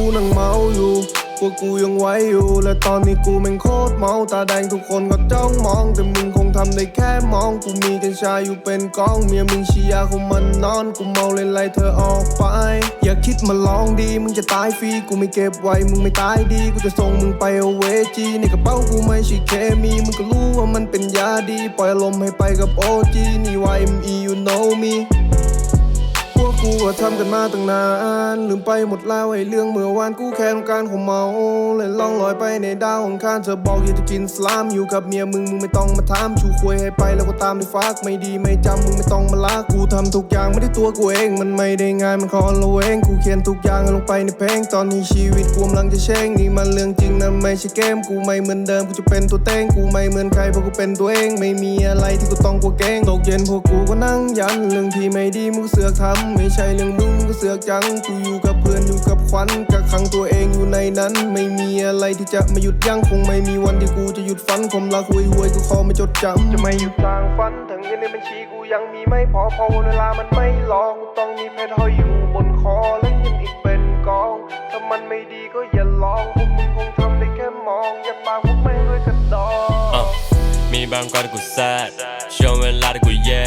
ูนั่งเมาอยู่กกูยังไหวอยู่ และตอนนี้กูแม่งโคตรเมาตาแดงทุกคนก็จ้องมอง แต่มึงคงทำได้แค่มอง กูมีกัญชาอยู่เป็นกอง เมียมึงเชียร์เขามันนอน กูเมาเลยไล่เธอออกไป อย่าคิดมาลองดี มึงจะตายฟรี กูไม่เก็บไว้ มึงไม่ตายดี กูจะส่งมึงไปเอาเวจีในกระเป๋ากูไม่ใช่เคมี มึงก็รู้ว่ามันเป็นยาดี ปล่อยลมณ์ให้ไปกับโอจีนี่ YME you know me พวกกูก็ทำกันมาตั้งนาน ลืมไปหมดแล้วไอ้เรื่องเมื่อวานกูแค่ต้องการของเมาเลยล่องลอยไปในดาวของข้านเธอบอกอยากจะกินสลามอยู่กับเมียมึงมึงไม่ต้องมาถามชูควยให้ไปแล้วก็ตามด้วยฟักไม่ดีไม่จำมึงไม่ต้องมาลากกูทำทุกอย่างไม่ได้ตัวกูเอง มันไม่ได้ง่ายมันคอละเวงกูเขียนทุกอย่างลงไปในเพลงตอนนี้ชีวิตกูกำลังจะเช่งนี่มันเรื่องจริงนะไม่ใช่เกมกูไม่เหมือนเดิมกูจะเป็นตัวเต้งกูไม่เหมือนใครเพราะกูเป็นตัวเอง ไม่มีอะไรที่กูต้องกลัวเกงตกเย็นพวกกูก็นั่งยันเรื่องที่ไม่ดีมึงก็เสือกทำไม่ใช่เรื่องมึงมึงก็เสือกจัง กูอยู่กับเพื่อนอยู่กับควันกักขังตัวเองอยู่ในนั้น ไม่มีอะไรที่จะมาหยุดยั้งคงไม่มีวันที่กูจะหยุดฝันความรักหวยหวยกูขอไม่จดจำจะไม่หยุดทางฝันทั้งเงินในบัญชีกูยังมีไม่พอพอเวลามันไม่รอกูต้องมีเพชรห้อยอยู่บนคอและเงินอีกเป็นกองถ้ามันไม่ดีก็อย่าลองพวกมึงคงทำได้แค่มองอย่าปากพวกแม่งด้วยกระดองอะมีบางครั้งที่กูแซดช่วงเวลาที่กูแย่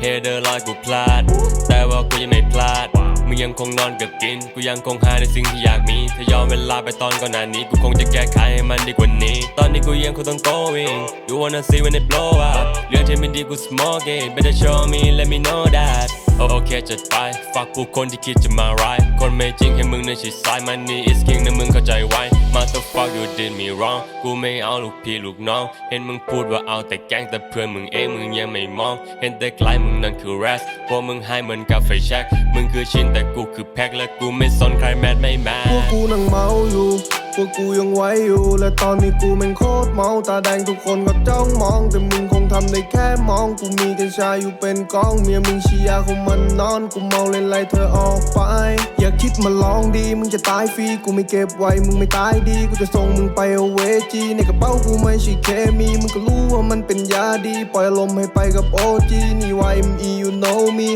เฮเดอร์ลอยกูพลาดแต่ว่า กูยังไม่พลาด มึงยังคงนอนกับกิน กูยังคงหาในสิ่งที่อยากมี ถ้าย้อนเวลาไปตอนก่อนหน้านี้ กูคงจะแก้ไขให้มันดีกว่านี้ ตอนนี้กูยังคงต้อง going You wanna see when it blow up เรื่องที่ไม่ดีกู smoke it Better show me let me know that ค่จัดไปฝากผู้คนที่คิดจะมาร้าย คนไม่จริงให้มึงนั้นชิดซ้าย Money is king นะมึงเข้าใจไว้ Motherfuck you did me wrong กูไม่เอาลูกพี่ลูกน้อง เห็นมึงพูดว่าเอาแต่แกล้งแต่เพื่อนมึงเองมึงยังไม่มอง เห็นแต่ไกลมึงนั่นคือ rest พวกมึงให้เหมือนกับไฟแช็กมึงคือชิ้นแต่กูคือแพ็คและกูไม่สนใครแมทไม่แมพวกกูนั่งเมาอยู่ พวกกูยังไหวอยู่ และตอนนี้กูแม่งโคตรเมาตาแดงทุกคนก็จ้องมอง แต่มึงคงทำได้แค่มอง กูมีกัญชาอยู่เป็นกอง เมียมึงเชียร์เขามันนอน กูเมาเลยไล่เธอออกไป อย่าคิดมาลองดี มึงจะตายฟรี กูไม่เก็บไว้ มึงไม่ตายดี กูจะส่งมึงไปเอาเวจีในกระเป๋ากูไม่ใช่เคมี มึงก็รู้ว่ามันเป็นยาดี ปล่อยลมให้ไปกับโอจีนี่ YME you know me